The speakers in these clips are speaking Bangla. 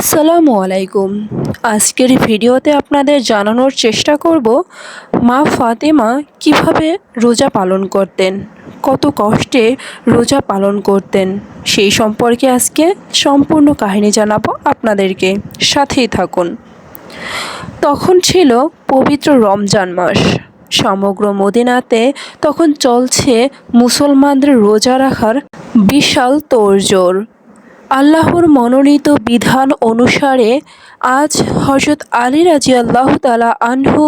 আসসালামু আলাইকুম। আজকের ভিডিওতে আপনাদের জানানোর চেষ্টা করব, মা ফাতেমা কীভাবে রোজা পালন করতেন, কত কষ্টে রোজা পালন করতেন, সেই সম্পর্কে আজকে সম্পূর্ণ কাহিনী জানাব আপনাদেরকে। সাথেই থাকুন। তখন ছিল পবিত্র রমজান মাস। সমগ্র মদিনাতে তখন চলছে মুসলমানদের রোজা রাখার বিশাল তোড়জোড়। আল্লাহর মনোনীত বিধান অনুসারে আজ হজরত আলী রাজি আল্লাহ তালা আনহু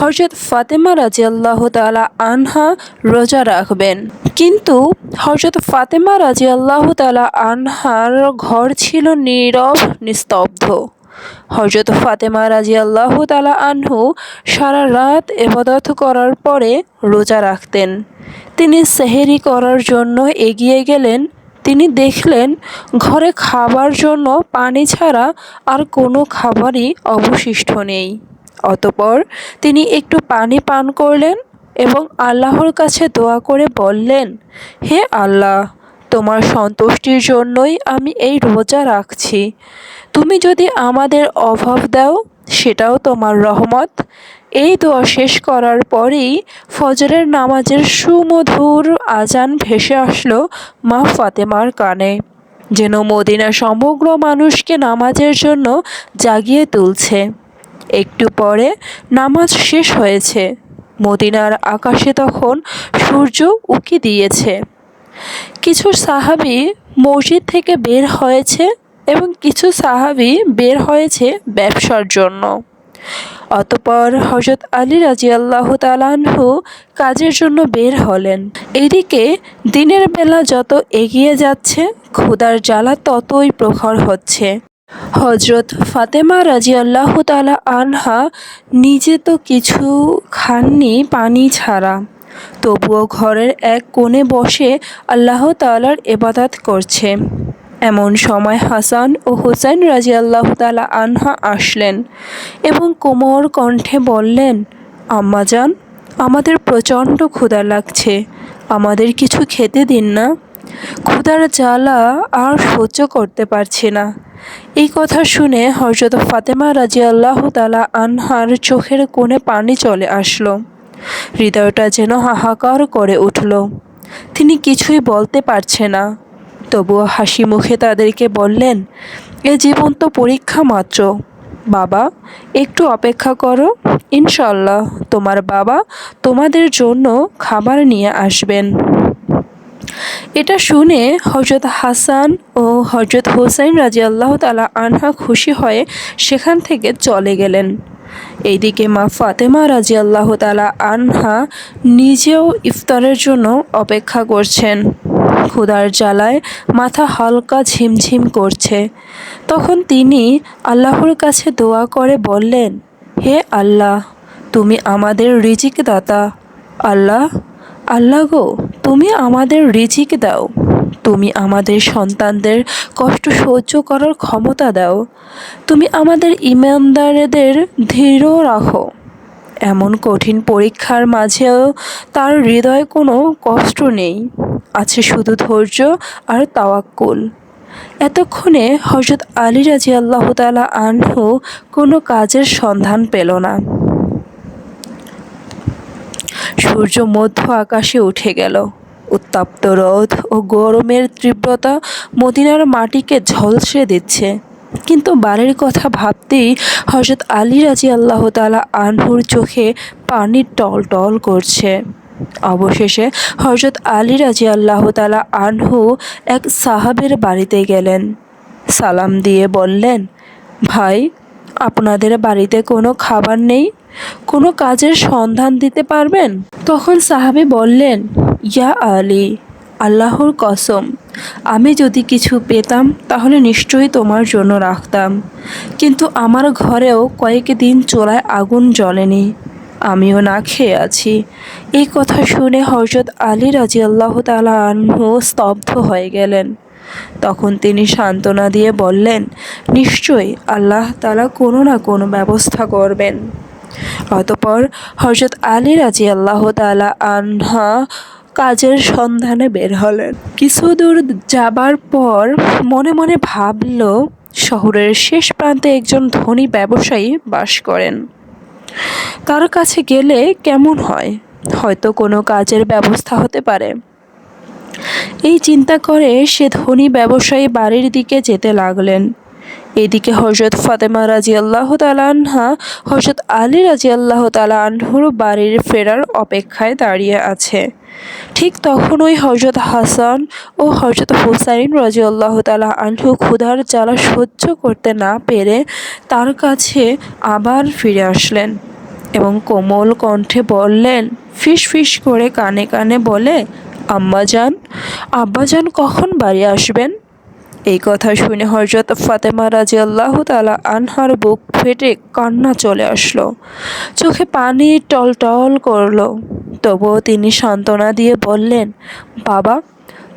হজরত ফাতেমা রাজি আল্লাহ তালা আনহা রোজা রাখবেন। কিন্তু হজরত ফাতেমা রাজি আল্লাহ তালা আনহার ঘর ছিল নীরব, নিস্তব্ধ। হজরত ফাতেমা রাজি আল্লাহ তালা আনহু সারা রাত এবাদত করার পরে রোজা রাখতেন। তিনি সেহেরি করার জন্য এগিয়ে গেলেন তিনি দেখলেন, ঘরে খাবার জন্য পানি ছাড়া আর কোনো খাবারই অবশিষ্ট নেই। অতপর তিনি একটু পানি পান করলেন এবং আল্লাহর কাছে দোয়া করে বললেন, হে আল্লাহ, তোমার সন্তুষ্টির জন্যই আমি এই রোজা রাখছি। তুমি যদি আমাদের অভাব দাও সেটাও তোমার রহমত। এই দোয়া শেষ করার পরেই ফজরের নামাজের সুমধুর আজান ভেসে আসলো মা ফাতেমার কানে। যেন মদিনা সমগ্র মানুষকে নামাজের জন্য জাগিয়ে তুলছে। একটু পরে নামাজ শেষ হয়েছে। মদিনার আকাশে তখন সূর্য উকি দিয়েছে। কিছু সাহাবি মসজিদ থেকে বের হয়েছে। এবং কিছু সাহাবি বের হয়েছে ব্যবসার জন্য। অতপর হজরত আলী রাজি আল্লাহ তালাহু কাজের জন্য বের হলেন। এদিকে দিনের বেলা যত এগিয়ে যাচ্ছে ক্ষুদার জ্বালা ততই প্রখর হচ্ছে। হজরত ফাতেমা রাজি আল্লাহ তালা আনহা নিজে তো কিছু খাননি পানি ছাড়া। তবুও ঘরের এক কোণে বসে আল্লাহ তালার এবাদাত করছে। এমন সময় হাসান ও হোসেন রাজি আল্লাহ তালা আনহা আসলেন এবং কোমর কণ্ঠে বললেন আম্মাজান আমাদের প্রচণ্ড ক্ষুধা লাগছে, আমাদের কিছু খেতে দিন না। ক্ষুধার জ্বালা আর সহ্য করতে পারছি না। এই কথা শুনে হজরত ফাতেমা রাজি আল্লাহ তালা আনহার চোখের কোণে পানি চলে আসলো। হৃদয়টা যেন হাহাকার করে উঠল। তিনি কিছুই বলতে পারছে না। তবুও হাসি মুখে তাদেরকে বললেন, এ জীবন তো পরীক্ষা মাত্র। বাবা, একটু অপেক্ষা করো। ইনশাল্লাহ তোমার বাবা তোমাদের জন্য খাবার নিয়ে আসবেন। এটা শুনে হজরত হাসান ও হজরত হোসেন রাজি আল্লাহ তালা আনহা খুশি হয়ে সেখান থেকে চলে গেলেন। এইদিকে মা ফাতেমা রাজি আল্লাহ তালা আনহা নিজেও ইফতারের জন্য অপেক্ষা করছেন। ক্ষুধার জ্বালায় মাথা হালকা ঝিমঝিম করছে। তখন তিনি আল্লাহর কাছে দোয়া করে বললেন, হে আল্লাহ, তুমি আমাদের রিজিক দাতা আল্লাহ আল্লাহ গো, তুমি আমাদের রিজিক দাও। তুমি আমাদের সন্তানদের কষ্ট সহ্য করার ক্ষমতা দাও। তুমি আমাদের ইমানদারেদের দৃঢ় রাখো। এমন কঠিন পরীক্ষার মাঝেও তার হৃদয়ে কোনো কষ্ট নেই। আছে শুধু ধৈর্য আর তাওয়াক্কুল। এতক্ষণে হজরত আলী রাজি আল্লাহ তালা আনহু কোনো কাজের সন্ধান পেল না। সূর্য মধ্য আকাশে উঠে গেল। উত্তপ্ত রোদ ও গরমের তীব্রতা মদিনার মাটিকে ঝলসে দিচ্ছে। কিন্তু বাড়ির কথা ভাবতেই হজরত আলী রাজি আল্লাহ তালা আনহুর চোখে পানি টল টল করছে। অবশেষে হজরত আলী রাজি আল্লাহ তালা আনহু এক সাহাবের বাড়িতে গেলেন। সালাম দিয়ে বললেন, ভাই, আপনাদের বাড়িতে কোনো খাবার নেই? কোনো কাজের সন্ধান দিতে পারবেন? তখন সাহাবি বললেন, ইয়া আলী, আল্লাহর কসম আমি যদি কিছু পেতাম, তাহলে নিশ্চয়ই তোমার জন্য রাখতাম। কিন্তু আমার ঘরেও কয়েক দিন চোলায় আগুন জ্বলেনি। আমিও না খেয়ে আছি। এই কথা শুনে হজরত আলী রাজি আল্লাহ তালা আনহু স্তব্ধ হয়ে গেলেন। তখন তিনি সান্ত্বনা দিয়ে বললেন, নিশ্চয়ই আল্লাহ তালা কোনো না কোনো ব্যবস্থা করবেন। অতপর হজরত আলী রাজি আল্লাহ তালা আনহা কাজের সন্ধানে বের হলেন। কিছু দূর যাবার পর মনে মনে ভাবল, শহরের শেষ প্রান্তে একজন ধনী ব্যবসায়ী বাস করেন। তার কাছে গেলে কেমন হয়? হয়তো কোনো কাজের ব্যবস্থা হতে পারে। এই চিন্তা করে সে ধনী ব্যবসায়ী বাড়ির দিকে যেতে লাগলেন। এদিকে হজরত ফাতেমা রাজি আল্লাহ তালাহা হজরত আলী রাজি আল্লাহ তালাহুর বাড়ির ফেরার অপেক্ষায় দাঁড়িয়ে আছে। ঠিক তখনই হজরত হাসান ও হজরত হুসাইন রাজি আল্লাহ তালা আনহু ক্ষুধার জ্বালা সহ্য করতে না পেরে তার কাছে আবার ফিরে আসলেন এবং কোমল কণ্ঠে বললেন, ফিস ফিস করে কানে কানে বলে, আম্মাজান, আব্বাজান কখন বাড়ি আসবেন এই কথা শুনে হজরত ফাতেমা রাজি আল্লাহ তালা আনহার বুক ফেটে কান্না চলে আসলো। চোখে পানি টলটল করল। তবুও তিনি সান্ত্বনা দিয়ে বললেন, বাবা,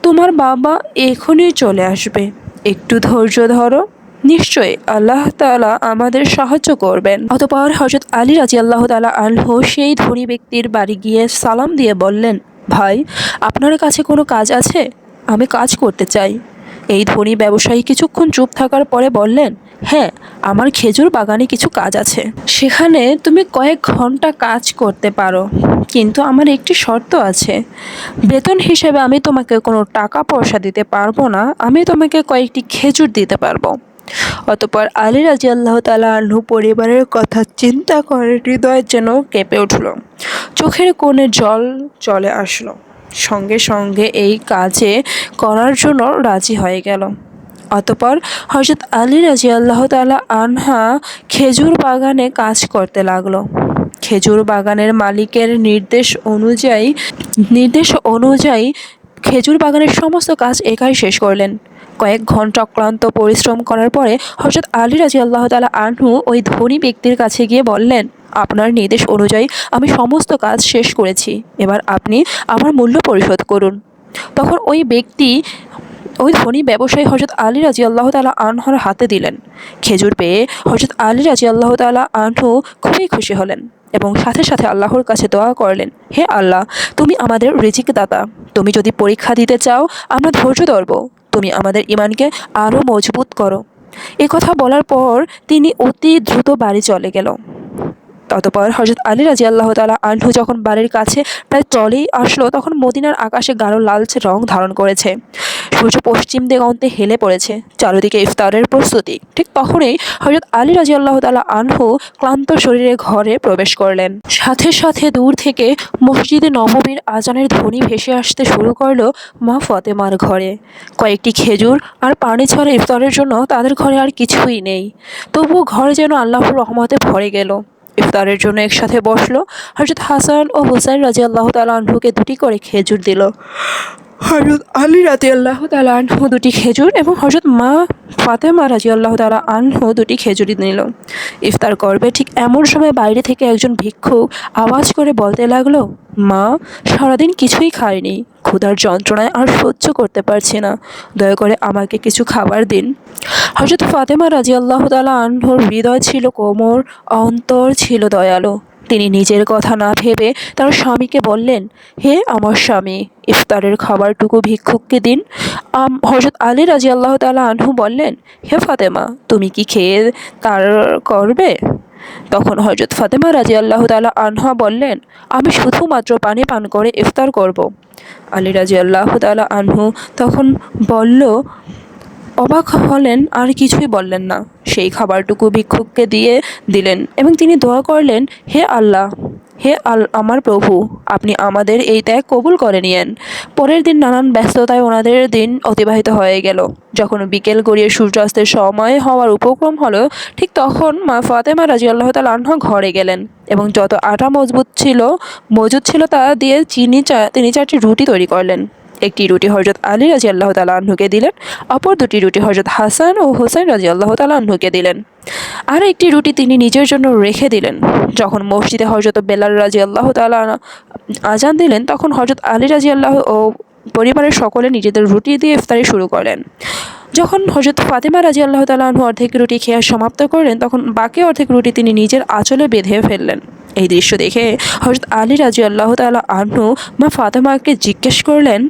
তোমার বাবা এখনই চলে আসবে। একটু ধৈর্য ধরো। নিশ্চয়ই আল্লাহ তালা আমাদের সাহায্য করবেন। অতপর হজরত আলী রাজি আল্লাহ তালা আনহ সেই ধনী ব্যক্তির বাড়ি গিয়ে সালাম দিয়ে বললেন, ভাই, আপনার কাছে কোনো কাজ আছে? আমি কাজ করতে চাই। এই ধনী ব্যবসায়ী কিছুক্ষণ চুপ থাকার পরে বললেন হ্যাঁ আমার খেজুর বাগানে কিছু কাজ আছে। সেখানে তুমি কয়েক ঘণ্টা কাজ করতে পারো, কিন্তু আমার একটি শর্ত আছে। বেতন হিসেবে আমি তোমাকে কোনো টাকা পয়সা দিতে পারব না, আমি তোমাকে কয়েকটি খেজুর দিতে পারব। অতপর আলী রাজি আল্লাহ তালা আহ্ন পরিবারের কথা চিন্তা করে, হৃদয়ের যেন কেঁপে উঠল। চোখের কোণে জল চলে আসলো। সঙ্গে সঙ্গে এই কাজে করার জন্য রাজি হয়ে গেল। অতপর হজরত আলী রাজি আল্লাহ তালা আনহা খেজুর বাগানে কাজ করতে লাগল। খেজুর বাগানের মালিকের নির্দেশ অনুযায়ী নির্দেশ অনুযায়ী খেজুর বাগানের সমস্ত কাজ একাই শেষ করলেন। কয়েক ঘণ্টা অক্লান্ত পরিশ্রম করার পরে হজরত আলী রাজি আল্লাহ তালা আনহু ওই ধনী ব্যক্তির কাছে গিয়ে বললেন, আপনার নির্দেশ অনুযায়ী আমি সমস্ত কাজ শেষ করেছি, এবার আপনি আমার মূল্য পরিশোধ করুন। তখন ওই ব্যক্তি, ওই ধনী ব্যবসায়ী হজরত আলী রাজি আল্লাহ তালা আনহার হাতে দিলেন। খেজুর পেয়ে হজরত আলী রাজি আল্লাহ তালা আনহু খুবই খুশি হলেন এবং সাথে সাথে আল্লাহর কাছে দোয়া করলেন, হে আল্লাহ, তুমি আমাদের রিজিক দাতা তুমি যদি পরীক্ষা দিতে চাও, আমরা ধৈর্য ধরব। তুমি আমাদের ইমানকে আরও মজবুত করো। কথা বলার পর তিনি অতি দ্রুত বাড়ি চলে গেল। ততপর হজরত আলী রাজি আল্লাহ তালা আনহু যখন বাড়ির কাছে প্রায় চলেই আসলো, তখন মদিনার আকাশে গাঢ় লালচে রং ধারণ করেছে। সূর্য পশ্চিম দিগন্তে হেলে পড়েছে। চারিদিকে ইফতারের প্রস্তুতি। ঠিক তখনই হজরত আলী রাজি আল্লাহ তালা আনহু ক্লান্ত শরীরে ঘরে প্রবেশ করলেন। সাথে সাথে দূর থেকে মসজিদে নবমীর আজানের ধ্বনি ভেসে আসতে শুরু করল মা ফতেমার ঘরে। কয়েকটি খেজুর আর পানি ছাড়া ইফতারের জন্য তাদের ঘরে আর কিছুই নেই। তবুও ঘরে যেন আল্লাহর রহমতে ভরে গেল। ইফতারের জন্য একসাথে বসল। হজরত হাসান ও হুসাইন রাজি আল্লাহ তালা আনহুকে দুটি করে খেজুর দিল। হজরত আলী রাজি আল্লাহ তালা আনহু দুটি খেজুর এবং হজরত মা ফাতেমা রাজি আল্লাহ তালা আনহু দুটি খেজুরি নিল। ইফতার করবে ঠিক এমন সময় বাইরে থেকে একজন ভিক্ষুক আওয়াজ করে বলতে লাগল, মা, সারাদিন কিছুই খায়নি ক্ষুধার যন্ত্রণায় আর সহ্য করতে পারছি না। দয়া করে আমাকে কিছু খাবার দিন। হজরত ফাতেমা রাজি আল্লাহ তালা আনহুর হৃদয় ছিল কোমর, অন্তর ছিল দয়ালু। তিনি নিজের কথা না ভেবে তার স্বামীকে বললেন, হে আমার স্বামী, ইফতারের খাবারটুকু ভিক্ষুককে দিন। হজরত আলী রাজি আল্লাহ তালা আনহু বললেন, হে ফাতেমা, তুমি কি খেয়ে তার করবে? তখন হজরত ফাতেমা রাজি আল্লাহ তালা আনহা বললেন, আমি শুধুমাত্র পানি পান করে ইফতার করব। আলী রাজি আল্লাহ তালা আনহু তখন বলল, অবাক হলেন, আর কিছুই বললেন না সেই খাবারটুকু ভিক্ষুককে দিয়ে দিলেন এবং তিনি দোয়া করলেন, হে আল্লাহ হে আল, আমার প্রভু, আপনি আমাদের এই ত্যাগ কবুল করে নিয়েন। পরের দিন নানান ব্যস্ততায় ওনাদের দিন অতিবাহিত হয়ে গেল। যখন বিকেল গড়িয়ে সূর্যাস্তের সময় হওয়ার উপক্রম হলো, ঠিক তখন মা ফাতেমা রাজি আল্লাহ তাল্লাহ ঘরে গেলেন এবং যত আটা মজবুত ছিল, মজুদ ছিল তা দিয়ে চিনি চা, তিনি চারটি রুটি তৈরি করলেন। একটি রুটি হজরত আলী রাজি আল্লাহ তালাহুকে দিলেন, অপর দুটি রুটি হজরত হাসান ও হোসেন রাজি আল্লাহ তালাহুকে দিলেন। আর একটি রুটি তিনি নিজের জন্য রেখে দিলেন। যখন মসজিদে হজরত বেলাল রাজি আল্লাহ তালা আজান দিলেন, তখন হজরত আলী রাজি আল্লাহ ও পরিবারের সকলে নিজেদের রুটি দিয়ে ইফতারি শুরু করেন যখন হজরত ফাতেমা রাজি আল্লাহ তালাহু অর্ধেক রুটি খেয়ে সমাপ্ত করলেন, তখন বাকি অর্ধেক রুটি তিনি নিজের আঁচলে বেঁধে ফেললেন। এই দৃশ্য দেখে হজরত আলী রাজি আল্লাহ তালা আহ্ন মা ফাতেমাকে জিজ্ঞেস করলেন